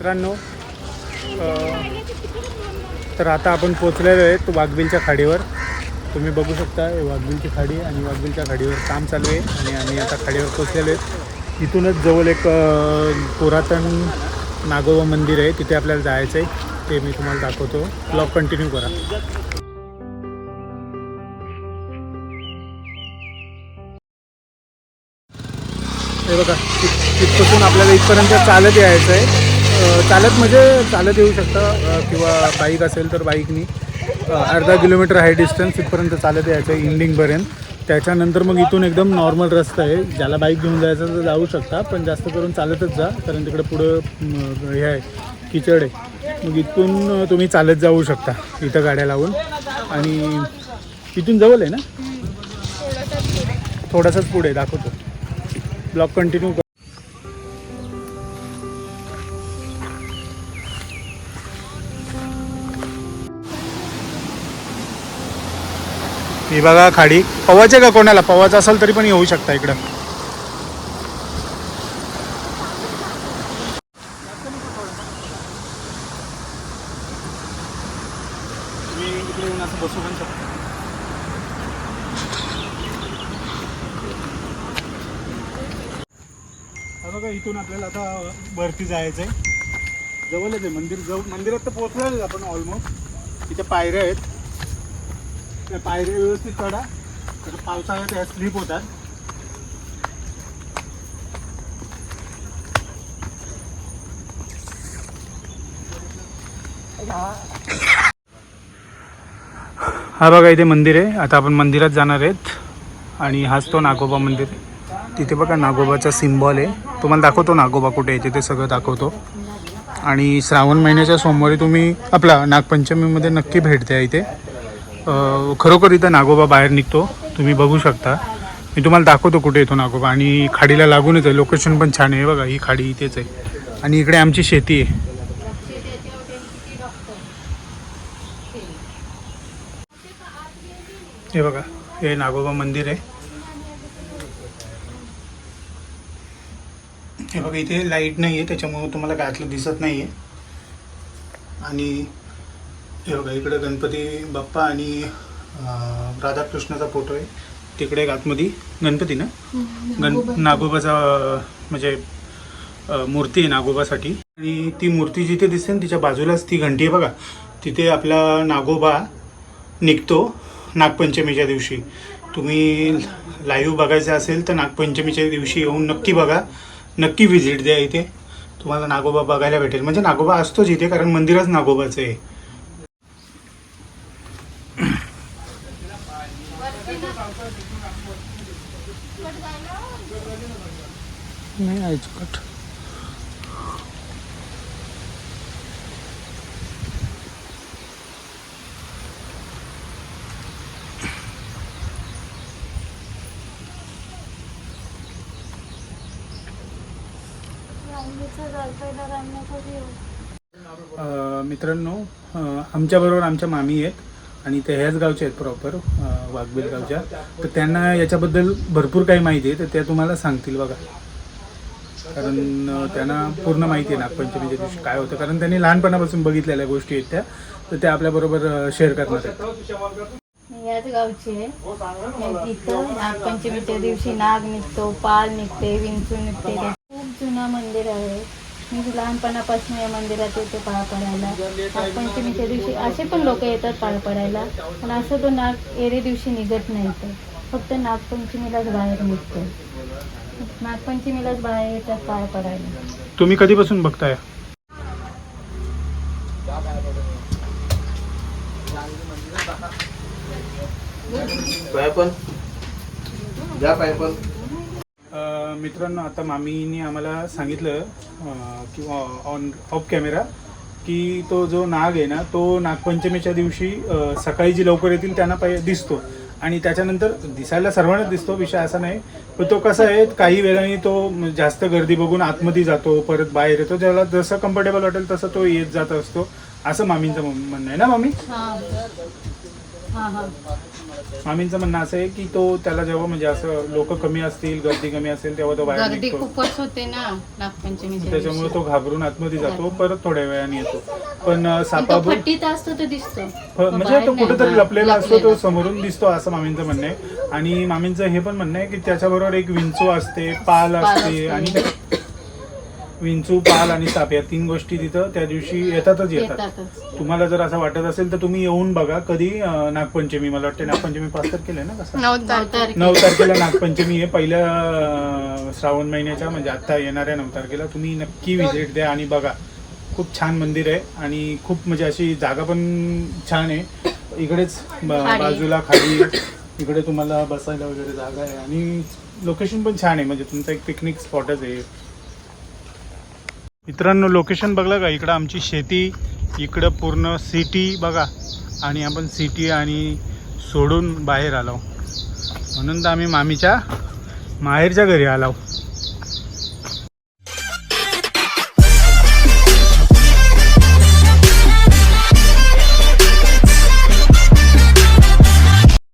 मित्रांनो तर आता आपण पोचलेलो आहेत वाघबिलच्या खाडीवर. तुम्ही बघू शकता वाघबिलची खाडी आणि वाघबिलच्या खाडीवर काम चालू आहे आणि आम्ही आता खाडीवर पोचलेलो आहेत इथूनच जवळ एक पुरातन नागोबा मंदिर आहे तिथे आपल्याला जायचं आहे. ते मी तुम्हाला दाखवतो. ब्लॉग कंटिन्यू करा. हे बघा तिथपासून आपल्याला इथपर्यंत चालत यायचं आहे. चालत म्हणजे चालत येऊ शकता किंवा बाईक असेल तर बाईकनी. अर्धा किलोमीटर आहे डिस्टन्स इथपर्यंत चालत यायचं आहे इंडिंगपर्यंत. त्याच्यानंतर मग इथून एकदम नॉर्मल रस्ता आहे. ज्याला बाईक घेऊन जायचं तर जाऊ शकता पण जास्त करून चालतच जा कारण तिकडे पुढं हे आहे किचड आहे. मग इथून तुम्ही चालत जाऊ शकता इथं गाड्या लावून. आणि इथून जवळ आहे ना? थोडासाच पुढे. दाखवतो. ब्लॉग कंटिन्यू ही बघा खाडी. पवाचे का कोणाला? पवाचं असेल तरी पण येऊ शकता इकडं. येऊन बघा इथून आपल्याला आता वरती जायचं आहे जवळच आहे मंदिर. जवळ मंदिरात तर पोहोचलेलं आपण ऑलमोस्ट इथे पायऱ्या आहेत. त्या पायऱ्या व्यवस्थित चढा तर पावसाळ्यात त्या स्लिप होतात. हा बघा इथे मंदिर आहे. आता आपण मंदिरात जाणार आहेत. आणि हाच तो नागोबा मंदिर. तिथे बघा नागोबाचा सिम्बॉल आहे. तुम्हाला दाखवतो नागोबा कुठे आहे तिथे सगळं दाखवतो. आणि श्रावण महिन्याच्या सोमवारी तुम्ही आपला नागपंचमीमध्ये नक्की भेट द्या इथे. खरोखर इथं नागोबा बाहेर निघतो. तुम्ही बघू शकता. मी तुम्हाला दाखवतो कुठे येतो नागोबा. आणि खाडीला लागूनच आहे. लोकेशन पण छान आहे. बघा ही खाडी इथेच आहे. आणि इकडे आमची शेती आहे. हे बघा हे नागोबा मंदिर आहे. हे बघा इथे लाइट नाही आहे त्याच्यामुळे तुम्हाला गायतलं दिसत नाही आहे आणि हे बघा इकडे गणपती बाप्पा आणि राधाकृष्णाचा फोटो आहे. तिकडे एक आतमध्ये. गणपती ना? गण नागोबाचा. म्हणजे मूर्ती आहे नागोबासाठी. आणि ती मूर्ती जिथे दिसते ना तिच्या बाजूलाच ती घंटी आहे बघा. तिथे आपला नागोबा निघतो नागपंचमीच्या दिवशी. तुम्ही लाईव्ह बघायचं असेल तर नागपंचमीच्या दिवशी येऊन नक्की बघा. नक्की व्हिजिट द्या इथे. तुम्हाला नागोबा बघायला भेटेल. म्हणजे नागोबा असतोच इथे कारण मंदिरच नागोबाचं आहे. नाही आहे अ, मित्रांनो आमच्याबरोबर आमच्या मामी आहेत आणि ते ह्याच गावचे आहेत प्रॉपर वाघबील गावच्या तर त्यांना याच्याबद्दल भरपूर काही माहिती आहे तर त्या तुम्हाला सांगतील बघा. कारण त्यांना पूर्ण माहिती आहे नागपंचमीच्या दिवशी काय होतं. कारण त्यांनी लहानपणापासून बघितलेल्या गोष्टी आहेत त्या तर त्या आपल्याबरोबर शेअर करणार आहेत. याच गावची आहे. तिथं नागपंचमीच्या दिवशी नाग निघतो पाल निघते विंचू निघते. खूप जुना मंदिर आहे. मी लहानपणापासून या मंदिरात येते पाया पडायला. नागपंचमीच्या दिवशी असे पण लोक येतात पाया पडायला. पण असं तो नाग एरे दिवशी निघत नाही तर फक्त नागपंचमीलाच बाहेर निघतो नागपंचमीलाच बाहेर येतात पाया पडायला. तुम्ही कधीपासून बघताय? पण जा पाय पण मित्रांनो आता मामीनी आम्हाला सांगितलं किंवा ऑन ऑफ कॅमेरा की तो जो नाग आहे ना तो नागपंचमीच्या दिवशी सकाळी जी लवकर येतील त्यांना पाय दिसतो. आणि त्याच्यानंतर दिसायला सर्वांनाच दिसतो विषय असा नाही. पण तो कसा आहे काही वेळाने तो जास्त गर्दी बघून आतमध्ये जातो परत बाहेर येतो ज्याला जसं कम्फर्टेबल वाटेल तसं तो येत जात असतो. असं मामींचं म्हणणं आहे ना मामी? हा हा. मामींचं म्हणणं असं आहे की तो त्याला जेव्हा म्हणजे असं लोक कमी असतील गर्दी कमी असेल तेव्हा तो बाहेर गर्दी निघतो खूपच होते ना नागपंचमीच्या त्याच्यामुळे. तो घाबरून आतमध्ये जातो परत थोड्या वेळाने येतो पण पण तो सापाबू फट्टीत असतो तो दिसतो म्हणजे बाहेर तो नाही, कुठेतरी हा, लपलेला असतो तो लपलेला. समोरून दिसतो असं मामींचं म्हणणं आहे आणि मामींचं हे पण म्हणणं आहे की त्याच्याबरोबर एक विंचू असते पाल पाल असते असते. आणि विंचू पाल आणि साप या तीन गोष्टी तिथं त्या दिवशी येतातच येतात. येतातच. तुम्हाला जर असं वाटत असेल तर तुम्ही येऊन बघा. कधी? अं, नागपंचमी मला वाटते नागपंचमी पाच तारखेला आहे ना कसं? नऊ तारखे. तारखेला. नऊ तारखेला नागपंचमी आहे. पहिल्या अं, श्रावण महिन्याच्या म्हणजे आता येणाऱ्या नऊ तारखेला तुम्ही नक्की व्हिजिट द्या आणि बघा. खूप छान मंदिर आहे आणि खूप म्हणजे अशी जागा पण छान आहे. इकडेच ब- खाडी. बाजूला खाली आहे. इकडे तुम्हाला बसायला वगैरे जागा आहे आणि लोकेशन पण छान आहे. म्हणजे तुमचं एक पिकनिक स्पॉटच आहे. मित्रांनो लोकेशन बघलं का? इकडं आमची शेती इकडं पूर्ण सिटी बघा. आणि आपण सिटी आणि सोडून बाहेर आलो. म्हणून तर आम्ही मामीच्या माहेरच्या घरी आलो.